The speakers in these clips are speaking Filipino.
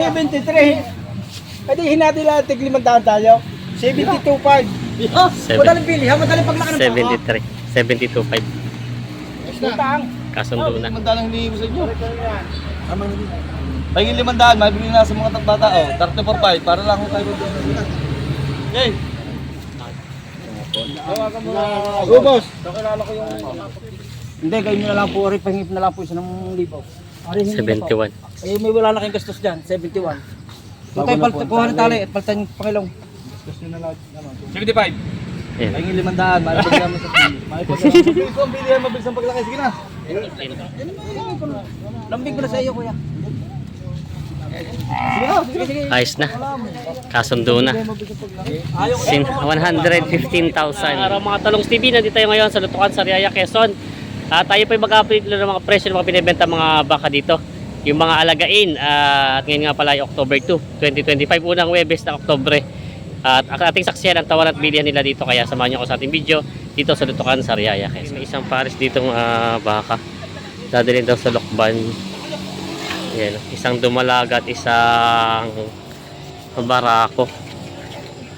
73. Pwede hinati lang tig limandaan tayo. 72.5. Seven- Madaling pili ha, madaling paglaki ng 73. 72.5. Utang. Kasundo na. Limandaan ang hinihingi ko sa inyo. Pagiging limandaan, mabili na sa mga bata. Oh, 34.5 para lang ako tayo. Yay! Oo, boss. Kakilala ko yung... Hindi, kayo na lang po. Ari, pahingip na lang po isa ng libaw. Ari, hindi na po. 71. Eh, may wala na kayong gastos dyan. 71. Doon tayo palta, kuha ng tali at paltan yung pakilong. 75. Ayan. Pagiging limandaan, mabili naman sa Mabilis ko ang bilihan, mabilis ang paglaki. Sige na. Lambing ko na sa iyo, kuya. Na. Ayos na. Kasundo na. Sin 115,000. Araw mga talong TV, nandito tayo ngayon sa Lutukan, Sariaya, Quezon. Ah, tayo po mag-update ng mga presyo ng mga binibenta mga baka dito. Yung mga alagain. ah, at ngayon nga pala ay October 2, 2025. Unang Webes ng Oktobre. At ang ating saksiyan ang tawan at bilihan nila dito. Kaya samahan niyo ako sa ating video dito sa Lutukan, Sariaya, Quezon. May isang pares ditong ah, baka. Dadalhin daw sa Lokban. Yan, isang dumalaga at isang barako.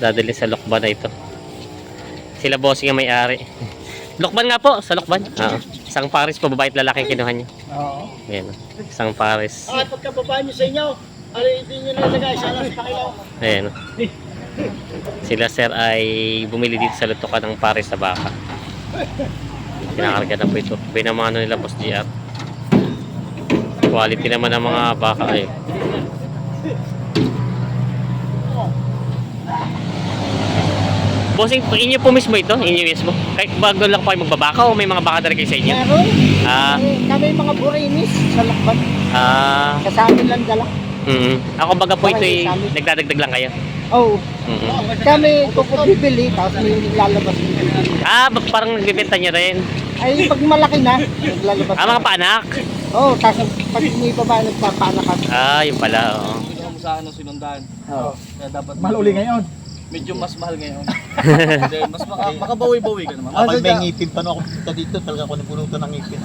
Dadalhin sa Lokban na ito. Sila bossing ang may-ari. Lokban nga po, sa Lokban. Oo. Isang pares po, babae at lalaki ang kinuha niya. Oo. Yan, isang pares. Ah, pagkababa nyo sa inyo, ano hindi nyo nalagay, sa pakilaw. Ayan. Sila sir ay bumili dito sa lutukan ng pares sa baka. Kinakarga na po ito. Binamano nila boss GR. Quality naman ng mga baka ay. Bossing, inyo po mismo ito? Inyo mismo? Kahit bago lang po kayo magbabaka o may mga baka talaga kayo sa inyo? Meron, Ah, kami mga burinis sa lakban. ah, Sa amin lang dala. mm Ako baga po ito ay nagdadagdag lang kayo. Oo. Mm Kami kung bibili, tapos may lalabas. Ah, parang nagbibenta niyo rin. Ay, pag malaki na, naglalabas. Ah, mga paanak. Oo, tapos pag may babae nagpapaanak Ah, yun pala. Oo. Ko sa ano sinundan. Oo. Kaya dapat Mahal uli ngayon. Medyo mas mahal ngayon. Mas maka, makabawi-bawi ka naman. Kapag may ngipin, paano ako punta dito? Talaga ako nabulutan ng ngipin.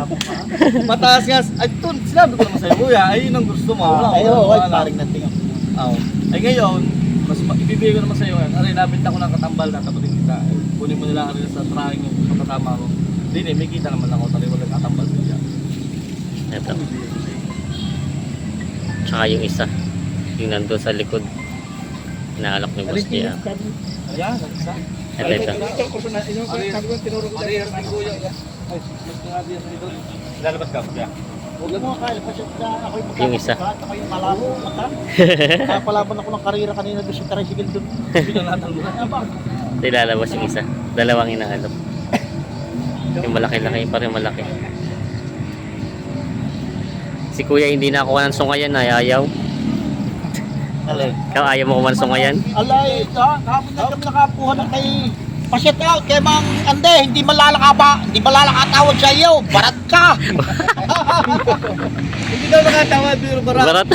Mataas nga. Ay, tun, sinabi ko naman sa'yo, kuya, ay yun ang gusto mo. Wala, Ay, wala, oo, ay, paring nating ako. Oo. Ay ngayon, mas ma- ibibigay ko naman sa'yo yan. Aray, nabinta ko ng katambal na tapatin kita. Ay, Kunin mo nila rin sa trying yung sa kasama ko. Hindi, hindi, may kita naman ako. Tali, wala katambal ko dyan. Ito. Tsaka yung isa. Yung nandun sa likod. Inaalok ni Boss Gia. Ito, ito. Ay. Lalabas ka, kuya. Yung isa. Nakapalaban ako ng karira kanina doon sa tricycle doon. Ito ilalabas yung isa. Dalawang inaalok. Yung malaki-laki pa rin malaki. Si kuya hindi nakuha ng sungayan na ayaw. Alay. Ikaw ayaw mo kuha ng sungayan? Alay, ha? Kahapon na kami nakapuha ng kay Pasit out kay Mang Ande, hindi malalaka ba? Hindi malalakatawad sa iyo. Barat ka. Hindi daw nakatawad, pero barat. Barat.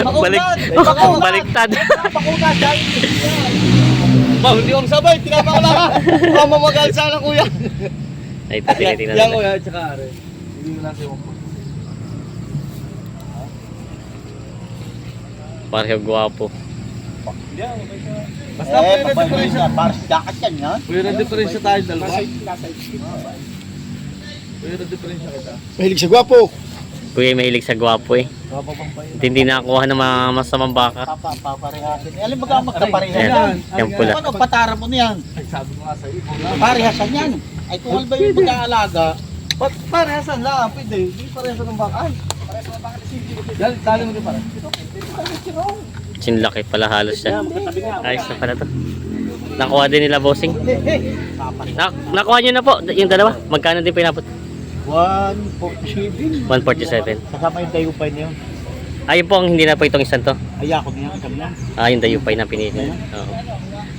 Balik. Baliktad. Pakuna sa iyo. Ba, hindi akong sabay. Tinapa ko lang ha. Baka mamagal sana, kuya. Ay, tinitingnan Yan, kuya. Tsaka, are. Hindi mo nasa iwan ko. Pareho gwapo. Yan. Basta Eh, pwede difference. ka. Para sa dakat yan, ha? Pwede difference tayo dalawa. Pwede difference kita. Mahilig sa gwapo. Kuya mahilig sa gwapo eh. At Hindi nakakuha ng mga masamang baka. Papa, paparehasin. Eh, Alam mo ka magkapareha yan. Yung pula. Ano, patara mo niyan. Ay, sabi ko nga sa'yo. Parehasan yan. Ay, kung ba yung mag-aalaga, Ba't parehasan lang? Pwede. Hindi parehasan ng baka. Ay. Yan, tali mo din pare. Sinlaki pala halos siya. Ayos na pala to. Nakuha din nila bossing. Na nakuha nyo na po yung dalawa. Magkano din pinapot? 147. 147. Kasama yung dayupay yun. Ayun po ang hindi na po itong isang to. Ay, ako niya, kasama niya. Ah, yung dayupay na pinili. Oo.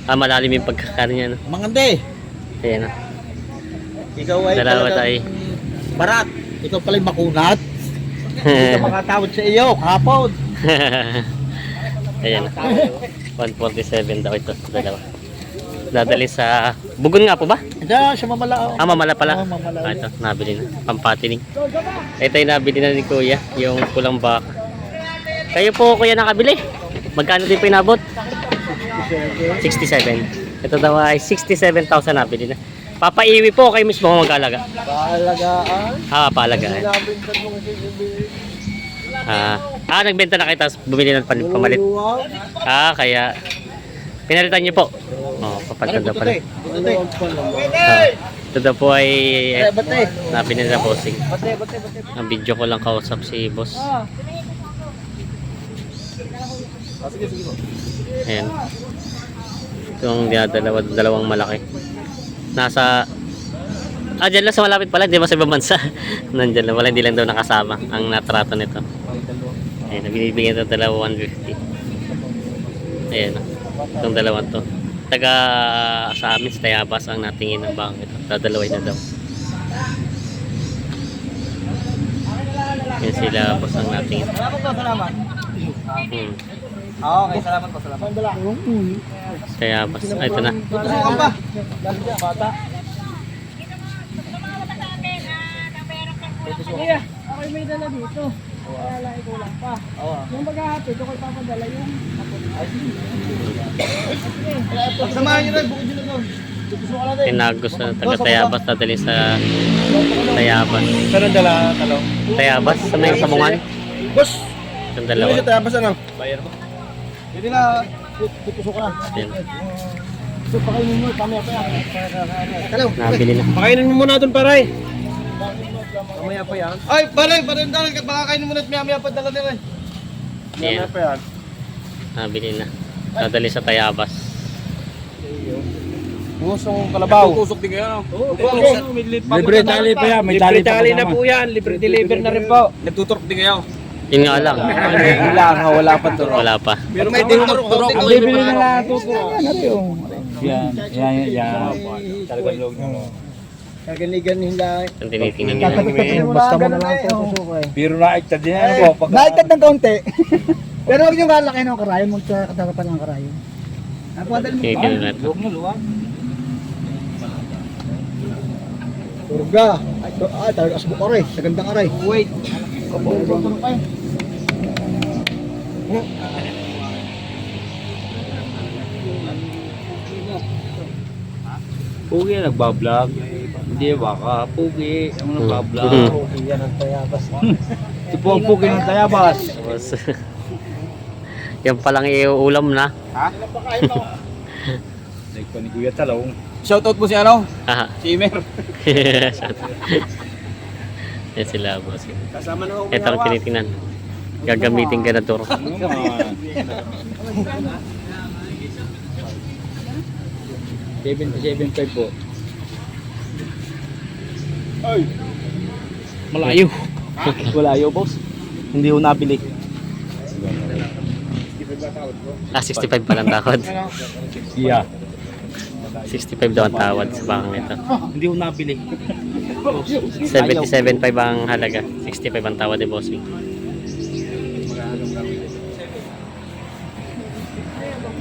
Ah, malalim yung pagkakano niya. No? Mangande, Ayan na. ikaw ay Dalawa tayo. Barat, ikaw pala yung makunat. Hindi ka makatawad sa iyo, kahapon. Ayan na. 147 daw ito. Dalawa. Dadali sa... Bugon nga po ba? Diyan, sa mamalao. Ah, mamala pala. Oo, mamala Ah, ito, nabili na. Pampatining. Ito yung nabili na ni Kuya, yung pulang baka. Kayo po kuya nakabili. Magkano din po inabot? 67. Ito daw ay 67,000 nabili na. Papaiwi po kayo mismo kung mag-alaga. Paalagaan. Ah, paalagaan. Nabintan mo kasi bibili. Ah, ah, nagbenta na kayo tapos bumili ng pan- pamalit. Ah, kaya pinalitan niyo po. Oh, papalitan daw pala. Pa naman. Ah, ito daw po ay eh, nabili na bossing. Ang video ko lang kausap si boss. Ayan. Ito ang dinadalawa, dalawang malaki. Nasa Ah, dyan lang sa malapit pala, hindi ba sa ibang bansa? Nandyan lang, wala hindi lang daw nakasama ang natrato nito. Ayan, binibigyan ito dalawa 150. Ayan, itong dalawa to. Taga sa amin, sa Tayabas ang natingin ng bang ito. Dadalawin na daw. Yan sila, boss ang natingin. Salamat po, salamat. Hmm. Ah, Okay, salamat po, salamat. Tayabas. Ah, ito na. Tutusukan pa. Bata. Kuya, ako'y may dala dito. Kaya lang ikaw lang pa. Yung maghahapit, ako'y papadala yung Pagsamahan niyo rin, bukod. Tutusukan natin. Tinagos na taga Tayabas, dadalhin sa Tayabas. Pero dala, talong. Tayabas? Saan na yung sabungan? Boss, Yung dalawa. tayo basta ano? Bayar mo. Hindi na, tutusukan na. Yan. So, pakainin mo, kami pa yan. Hello. Nabili na. Pakainin mo muna doon, paray. Mamaya pa yan. Ay, pare, pare, dala, baka kainin mo na at maya-maya pa dala nila. Yan. pa yan. Nabili na. Dadali sa Tayabas. Pusong kalabaw. Tutusok din kayo, no? Oo, Libre tali pa yan. May tali, tali na po yan. Libre deliver na rin po. Nagtuturok din kayo. Yun nga lang. Wala nga, wala pa to. Wala pa. Pero may tuturok. Ang bibili na lang tuturo. Ano yung? Yan, yan, yan. Talagang log nyo. Kaganigan nila. Yung tinitingnan nila. Basta mo na lang eh. Biro na iktad din ano po. Naitad ng kaunti. Pero huwag yung kalaki ng karayon mo sa katarapan ng karayon. Napadal mo. Nila. Log nyo, luwag. Turga. Ay, ah, talaga asbuk aray. Sa gandang aray. Wait. Pugi nagbablog. Hindi baka pugi ang nagbablog. Mhm. Yan ang tayabas. Ito po ang pugi ng tayabas. Yan palang iuulam na. Like pa ni Kuya Talong. Shoutout po si ano? Haha. Si Imer. yan sila boss. Kasama na Ito ang tinitingnan. Gagamitin ka na turo. Seventy-seven five po. Malayo. Wala yo boss. Hindi ko nabili. Ah, 65 pa lang tawad. Yeah. 65 daw ang tawad sa bangang ito. Hindi ko nabili. 77.5 ang halaga. 65 ang tawad ni Bossing.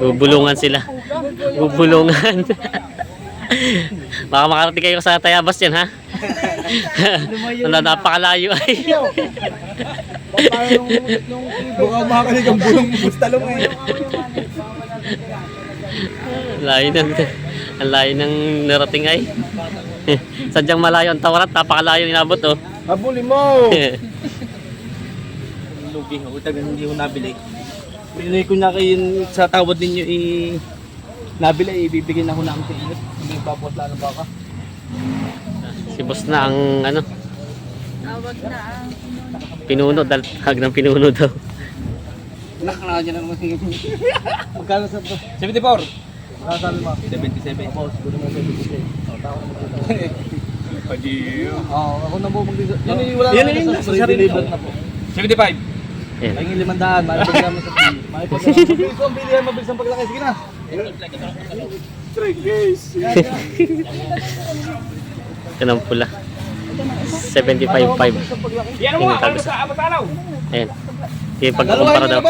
Bubulungan sila. Bubulungan. Baka makarating kayo sa Tayabas yan ha. Wala napakalayo ay. Mukhang makakalig ang bulong bus talong eh. layo ng ang layo ng narating ay. Sadyang malayo ang tawarat, napakalayo inabot oh. Habuli mo! Lugi ako, tagang hindi ko nabili. Binili ko na kayo sa tawad ninyo i... Nabili, ibibigyan ako namin sa inyo. Hindi papot lang ng baka. Si boss na ang ano. Pinuno, dal hag ng pinuno daw. Nakakala dyan ang mga Magkano sa 74. Nakakala mo? 77. Ako, siguro mo 77. Oo, ako na po mag Yan yung wala Yan na yung sa nasa free sarili ko. na po. 75. Ayan. Ay, yung limandaan, malipag naman sa naman. Mabilis bilihan, mabilis ang paglaki. Sige na. Ito ng pula. 75.5. Yan Yung tagos. Ayan. Ayan. Yung pagkukumpara daw.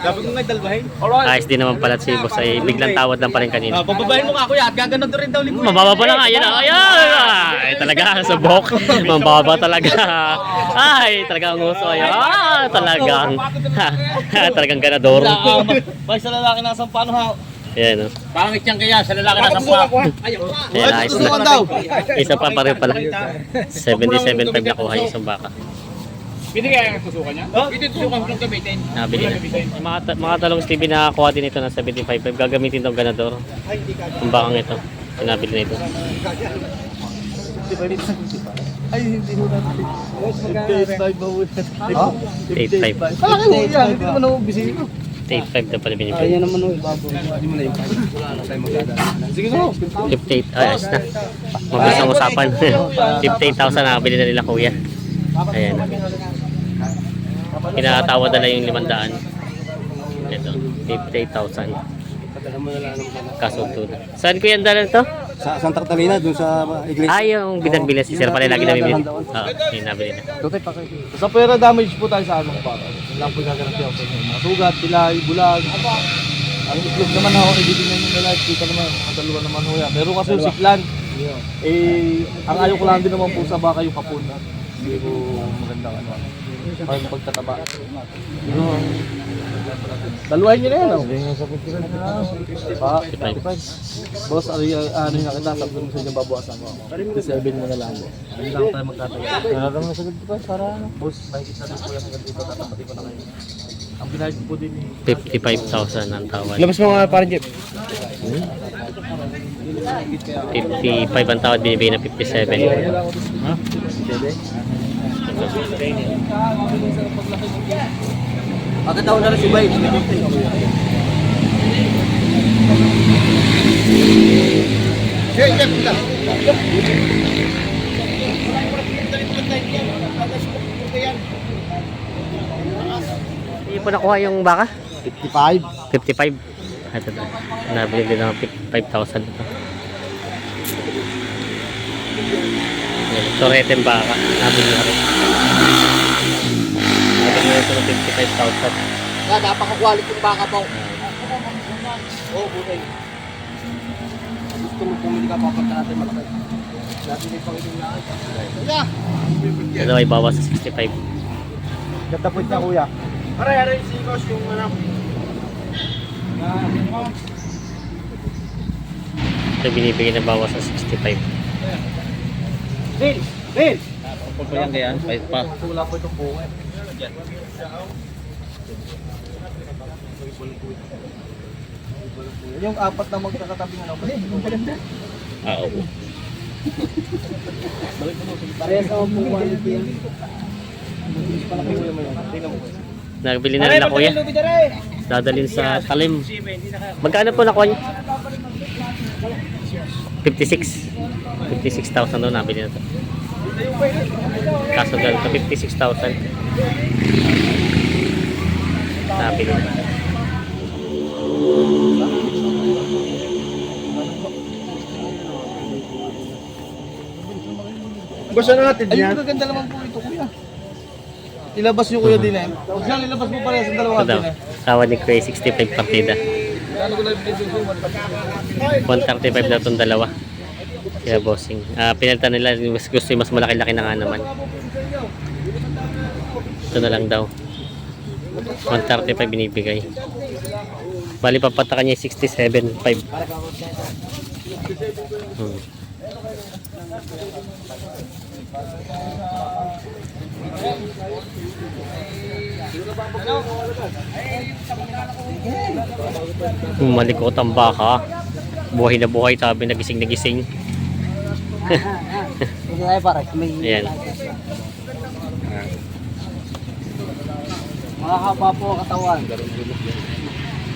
Dapat mo nga dalbahin. Ayos din naman pala si boss ay biglang tawad lang pa rin kanina. Ah, pababahin mo nga kuya at gaganon doon rin daw linggo. Mababa pa lang, ayan na, ayan! Ay, talaga, subok. Mababa talaga. Ay, talaga ang uso. Ayan, ah, talagang, talagang ganador. Bay sa lalaki na sampano ha. Ayan, oh. Pangit yan kaya sa lalaki na sampa. Ayan, ayos na. Isa pa pareho pala. 77.5 nakuha yung isang baka. Pwede kaya susukan niya? Oh, pwede susukan kung gamitin. Nabili na. Yung Mga, ta- mga talong Stevie nakakuha din ito ng 75.5. Gagamitin itong ganador. Ang bakang ito. Sinabili na ito. Ay, hindi ho natin. 55 ba ho? 8.5. Malaki ho yan. Hindi naman ako busy. 8.5 na pala binibili. naman ho, ibabo. Hindi mo na yung Sige ho. 58. Ay, ayos na. Mabilis ang usapan. 58,000 nakabili na nila kuya. Ayan. Kinatawad na lang yung 500. Ito. 58,000. Kasunto na. Saan ko yan dalan to? Sa Santa Catalina, dun sa iglesia. Ah, yung binagbili si Sir pala lagi namin bili. Oo, yung nabili na. Sa pera damage po tayo sa anong. Yun lang po yung sa inyo. Mga sugat, pilay, bulag. Ang itlog naman ako, ibitingnan nyo nila. Kita naman, mga dalawa naman ho yan. Meron kasi yung siklan. Eh, ang ayaw ko lang din naman po sa baka yung kapun. Hindi ko magandang ano. Parang pagtataba. Yun. Daluhin nyo na yan. oh. Pa, 55. Boss, ano yung ano yung nakita, sabi mo sa inyo babawasan mo. 57 mo na lang. Hindi lang tayo magtatagal. Nararamdaman mo sa ganito pa, para ano? Boss, makikita din po yung ganito, tatapatin ko na kayo. Ang ko po din eh. 55,000 ang tawad. Labas mo nga parang jeep. 55 ang tawad binibigay na 57. Pagkataon na rin si Bay. Hindi po nakuha yung baka? 55. 55. Ito na. Nabili din ng 5,000 ito. Torete baka. Nabili na rin. Nabili na ito ng 55,000. Nga, napaka-quality yung baka mo. Oo, buhay. Gusto mo pumili ka, papunta natin malaki. Dati may Panginoon na Yeah. Ito ay bawas sa 65. Ganda po niya kuya. Aray, aray, si Boss yung ano. Ito binibigay na bawas sa 65. Bill! Bill! Pag po yan kaya, pa. Wala po itong buhay. Yung apat na magkakatabing ano, maganda. Ah, oo. Parehas naman po quality yan. Palaki mo naman yan. Tingnan mo. Nagbili na rin na kuya. Dadalhin sa talim. Magkano po nakuha niyo? 56. 56,000 daw nabili na to. Kaso ganito, 56,000. Nabili na. Gusto na natin Ayun, magaganda naman po ito, kuya. Ilabas yung kuya din eh. Huwag siyang ilabas mo pala sa dalawa din eh. Tawad ni Cray 65 partida. Ano ko lang binibigay ko, 135 daw itong dalawa. Kaya bossing. Ah, pinalitan nila, mas gusto yung mas malaki-laki na nga naman. Ito na lang daw. 135 binibigay. Bali papatakan niya yung 67.5. Hmm. Malikot ang baka. Buhay na buhay, sabi nagising na gising. Tayo para. May Ayan. makakapa po ang katawan.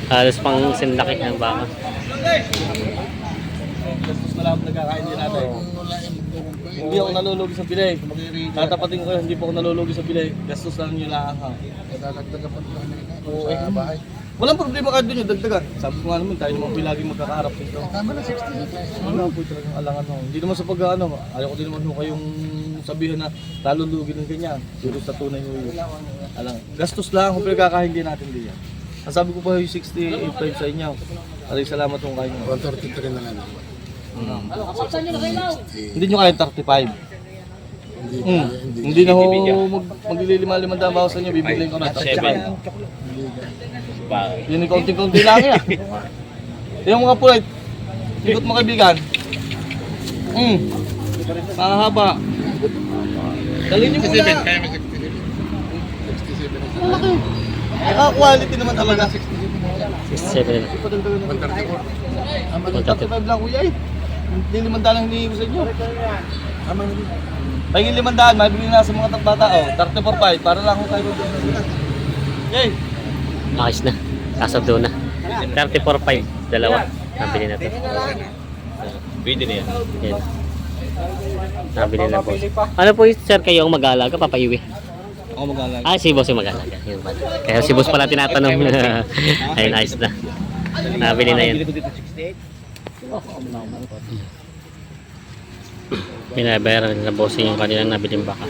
Halos pang sinlaki ng baka. Tapos na lang nagkakain din natin. Hindi ako nalulugi sa bilay. Tatapatin ko, hindi po ako nalulugi sa bilay. Gastos lang lang ha. Dadagdagan pa Oo, eh. Walang problema kahit doon yung dagdagan. Sabi ko nga naman, tayo naman po lagi magkakaharap nito. Tama na 60. Wala po talagang alangan ho. Hindi naman sa pag ano, ayaw ko din naman ho kayong sabihin na talulugi ng ganyan. Pero sa tunay ho yun. Alam, gastos lang kung pinagkakahingi natin diyan. Ang sabi ko pa yung 68 sa inyo. Maraming salamat kung kayo. 133 na lang. Hindi nyo kaya 35. Hmm. Hindi na ho mag, maglilima-lima daan bawas sa inyo, bibiliin ko na 35. Yun yung konting-konti lang yan. Yung mga pulit, ikot mo kaibigan. Hmm. Mahaba. Dalhin niyo muna. Kaya may 67. Malaki. Ah, quality naman talaga. 67 135 lang kuya eh. Hindi limandaan lang hinihingi ko sa inyo. Pagin limandaan, mabibili na sa mga bata. Oh, 34.5 para lang ko tayo. Yay! Ayos na. Kasundo na. 34.5. Dalawa. Nabili na to. Pwede na yan. Yan. Nabili na boss. Ano po sir kayo ang mag-aalaga? Papaiwi? Ako mag-alag. Ah, si boss yung mag-aalaga. Yun. Kaya si boss pala tinatanong. Ayun, ayos na. Nabili na yun. Bili ko dito 68. Binabayaran na bossing yung kanilang nabiling baka.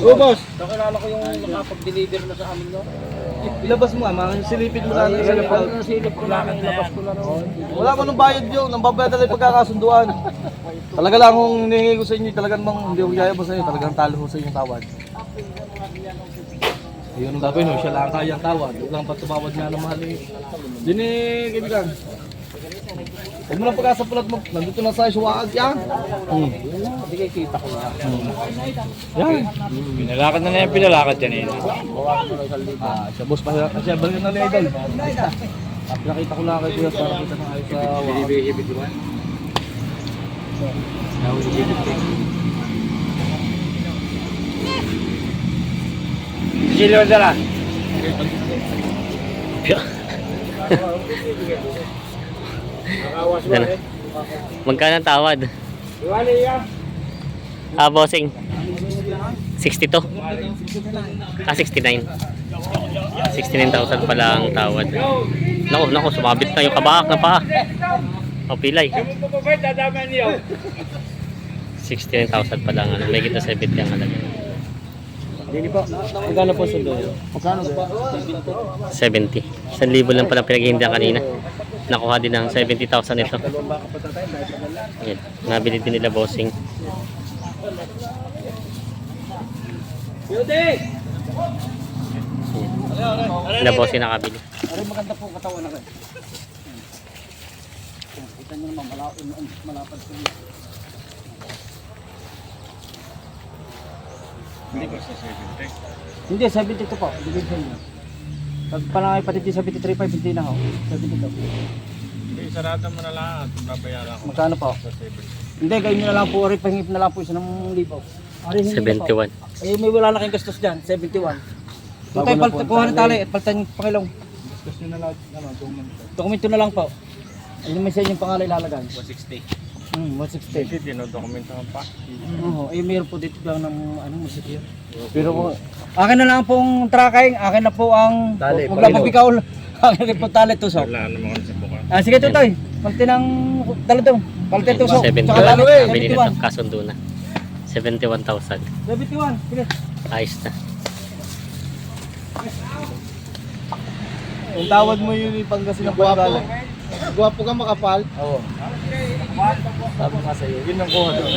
Oh, boss! Nakilala ko yung nakapag-deliver na sa amin, no? Ilabas mo nga, mga silipin mo lang. Ang silip ko lang, ilabas ko lang. Wala ko nung bayad yun, nang babayad talaga pagkakasunduan. Talaga lang kung hinihingi ko sa inyo, talagang bang hindi ko yaya sa inyo, talagang talo ko sa inyong tawad. Ayun ang gagawin, no? siya lang kayang tawad. Huwag lang pa tumawad nga ng mahal eh. Eh, kaibigan. Huwag mo lang pagkasa pulat mo, nandito na sa suwaag yan. Hmm. Hindi kayo kita ko lang. Yan. Pinalakad na na yan, pinalakad yan eh. Ah, siya boss pa siya balik na ni Idol. Pinakita ko lang kay Kuya para kita na ayos sa waag. Silo dala. Na. Magkano ang tawad? Ah, bossing. 62. Ah, 69. 69,000 pala ang tawad. Naku, naku, sumabit na yung kabahak na pa. O, pilay. 69,000 pala ang ano. May kita 70 ang halaga. Magkano po sundo yun? Magkano ba? 70. 1,000 lang pala pinaghihindihan kanina. Nakuha din ng 70,000 ito. Yan. Nabili din nila bossing. Yan. Nila bossing nakabili. Aray, maganda po katawan na kayo. Kita nyo naman, malapad, malapad Hindi, 72 po. Bigay sa inyo. Pag palangay pati di 73.5, hindi na ako. 72. Sarado mo na lang babayaran ko. Magkano po? Hindi, kayo nyo na lang po. Aray, pahingip na lang po isa ng libaw. Aray, hindi na po. 71. Eh, may wala na kayong gastos dyan. 71. Kung tayo palta, kuha ng tali at paltan yung pangilong. Gusto nyo na lahat, ano, dokumento. Dokumento na lang po. Ayun may sa inyong pangalan ilalagay. 160. Hmm, 160. Kasi dinodokumento pa. Oo, eh meron po dito lang ng ano, musikyo. Pero po, akin na lang pong tracking, akin na po ang Tali, Huwag lang bikaw. Akin na po tali tusok. Wala naman sa buka. Ah, sige tutoy. Palte ng dala to. Palte tusok. 70. Tsaka tali. Nabili na ito. 71. Kasundo na. 71,000. 71. Sige. Ayos na. Kung tawad mo yun yung panggasin ng panggalan. Guwapo ka makapal. Oo. Sabi nga sa'yo, yun ang kuha doon.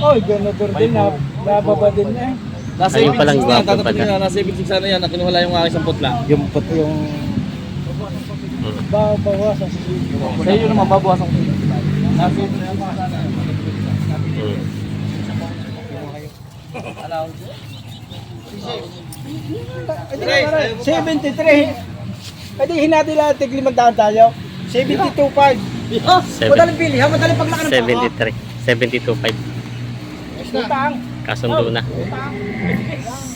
Oy, ganador din na. Nababa din na eh. Nasa Ayun 76 palang na yan, gwapo tatapusin pala. na, nasa 76 na yan, nakinuha lang yung aking sampot lang. Yung put yung Mm. babawasan sa Sa iyo naman, babawasan ko. Nasa 76 na yan. Mm. Ray, 73. Pwede hinati lang tig limandaan tayo. 72.5. Madaling pili, ha? Madaling paglaki ng 73. 72.5. Utang. Kasundo na.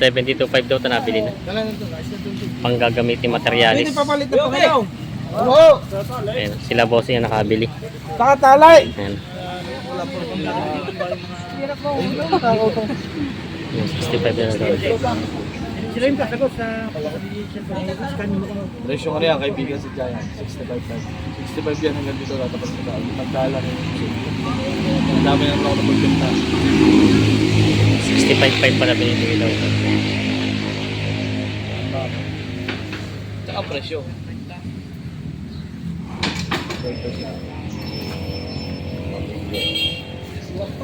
72.5 daw ito nabili na. Panggagamitin Pwede materialis. papalit ng pangilaw. Oo. Ayan, sila bossing ang nakabili. Nakatalay. Ayan. Yung 65 na daw. Sila yung kasagot sa. Presyo nga yan, kaibigan si Giant. 65 65 yan hanggang dito tatapas sa daan. Magdala na yung Ang dami na ako napagbenta. 65.5 pala binibigay daw. Tsaka presyo.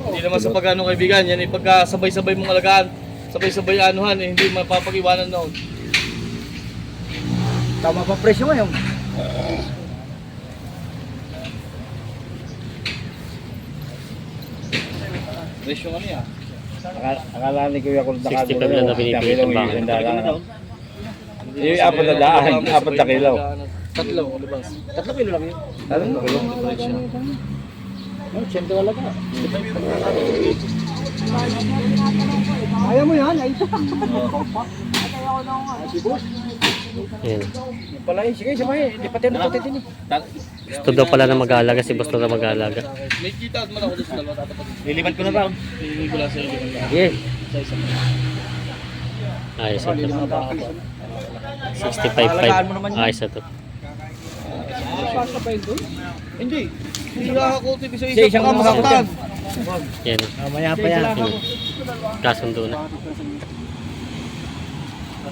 Hindi naman sa pagano kaibigan, yan ay pagka sabay-sabay mong alagaan, sabay-sabay anuhan, eh, hindi mapapag-iwanan noon. Tama pa presyo ngayon. Presyo nga niya. Akala ni Kuya kung 65 lang na binibigay ng baka. Yung apat na daan, apat na kilo. Tatlo, libas. Tatlo kilo lang yun. Ano? Presyo. Oh, siyempre wala ka. Ayaw mo yan, ay. Ayan. Pala eh, sige, sabay. Hindi pa tayo natutin eh. Gusto daw pala na mag-aalaga si Boss na mag-aalaga. May kita at man ako sa dalawa. Lilipat ko na raw. Hindi ko lang sa iyo. Yes. Ayos ito. 65.5. Ayos ito. Hindi. Hindi nakakuti sa Sa isa isang pa masaktan. Yan. Mamaya pa yan. Kasundo na.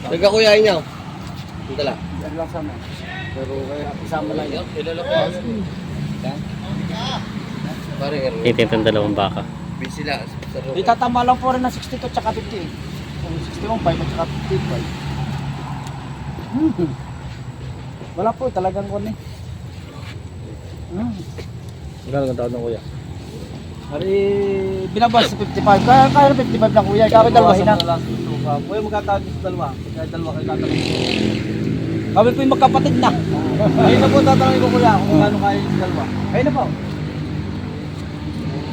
Nagkakuyain niya. Dito lang. Isama lang yun. Kilala ko. Pare, Titinto ang dalawang baka. busy lang. Sa Di tatama lang po rin ng 62 tsaka 50 eh. Kung 61, 5 at tsaka 55. Hmm. Wala po, talagang ko eh. Hmm. Ang taon ng kuya? Hari, binabas sa 55. Kaya kaya na 55 lang kuya. Kaya dalawahin na. Kuya, magkatawag sa dalawa. Kaya dalawa kayo tatanungin. Kami po yung magkapatid na. Ayun na po tatanungin ko kuya kung gaano kaya yung dalawa. Ayun na po.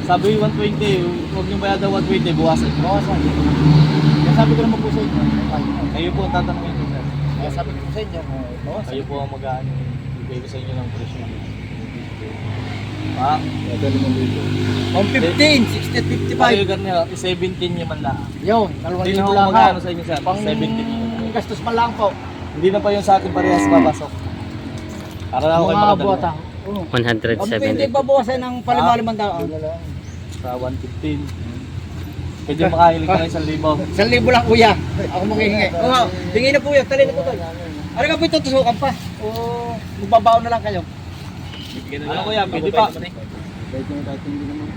Sabi 120, huwag niyong bayad daw 120, buwasan. Bawasan. Kaya sabi ko naman po sa inyo. Ay, Kayo po ang tatanungin ko sir. Kaya sabi ko sa inyo. Bawasan. Kayo po ang mag-ano. Ibigay ko sa inyo ng presyo. Ha? Kung 15, 60, 55. Kayo ganyan, 17 niyo man lang. Yun, dalawang Hindi na libo ako lang ha. mag-ano sa inyo sir. Pang 17 niyo. Ang gastos man lang po. Hindi na pa yung sa akin parehas papasok. Para na ako kayo Mga buwata. Oo. Kung hindi 170. babawasan ng palima-limang daan. Sa 115. Pwede makahiling ka ng 1,000. Isang libo lang kuya. Ako manghihingi. Oo. Hingi na po yan. Tali na po tayo. Ano ka po ito? Tusukan pa. O magbabaon na lang kayo. Ano kuya, pwede pa.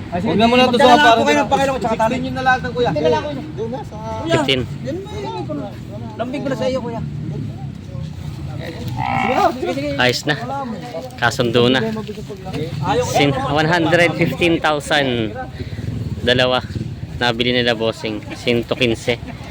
Ay, Huwag na muna to sa para po kayo ng Panginoon at saka tali. 16 yun na lahat ng kuya. Hindi na lang kuya. Doon na sa... Kuya. 15. Yan mo. yan ko na. Lambing ko na sa iyo kuya. Na. Ayos na. Kasundo na. Sin 115,000. Dalawa. Nabili nila bossing. 115.